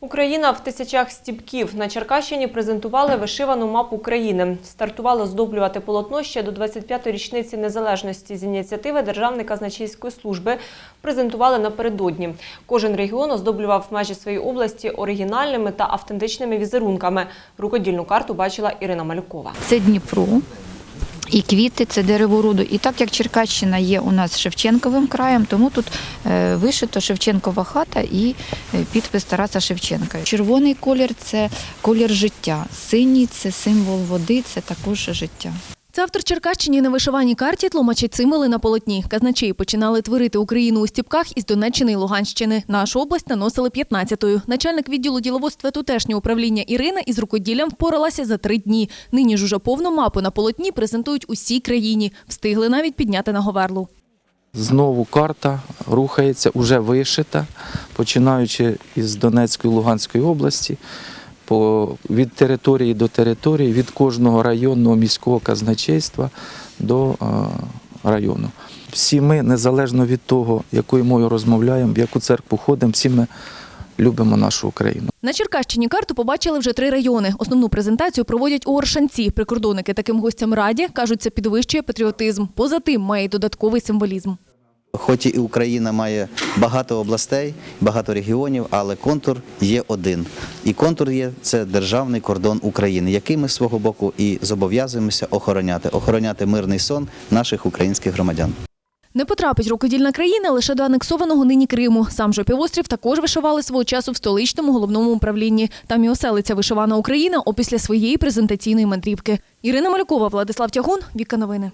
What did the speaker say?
Україна в тисячах стіпків. На Черкащині презентували вишивану мапу країни. Стартувало здоблювати полотно ще до 25-ї річниці незалежності з ініціативи Державної казначейської служби. Презентували напередодні. Кожен регіон оздоблював межі своєї області оригінальними та автентичними візерунками. Рукодільну карту бачила Ірина Малюкова. Це Дніпро. І квіти це дерево роду. І так як Черкащина є у нас Шевченковим краєм, тому тут е, вишито Шевченкова хата і е, підпис Тараса Шевченка. Червоний колір це колір життя. Синій це символ води, це також життя. Це автор Черкащині на вишиваній карті тлумачить символи на полотні. Казначеї починали творити Україну у стіпках із Донеччини і Луганщини. Нашу область наносили 15-ю. Начальник відділу діловодства тутешнього управління Ірина із рукоділлям впоралася за три дні. Нині ж уже повну мапу на полотні презентують усій країні. Встигли навіть підняти на говерлу. Знову карта рухається, уже вишита, починаючи із Донецької Луганської області, по, від території до території, від кожного районного міського казначейства до е, району. Всі ми, незалежно від того, якою мовою розмовляємо, в яку церкву ходимо, всі ми любимо нашу Україну. На Черкащині карту побачили вже три райони. Основну презентацію проводять у Оршанці. Прикордонники таким гостям раді кажуть, це підвищує патріотизм. Поза тим має додатковий символізм. Хоч і Україна має багато областей, багато регіонів, але контур є один. І контур є це державний кордон України, який ми з свого боку і зобов'язуємося охороняти, охороняти мирний сон наших українських громадян. Не потрапить рукодільна країна лише до анексованого нині Криму. Сам же півострів також вишивали свого часу в столичному головному управлінні. Там і оселиться вишивана Україна опісля своєї презентаційної мандрівки. Ірина Малюкова, Владислав Тягун, Віка Новини.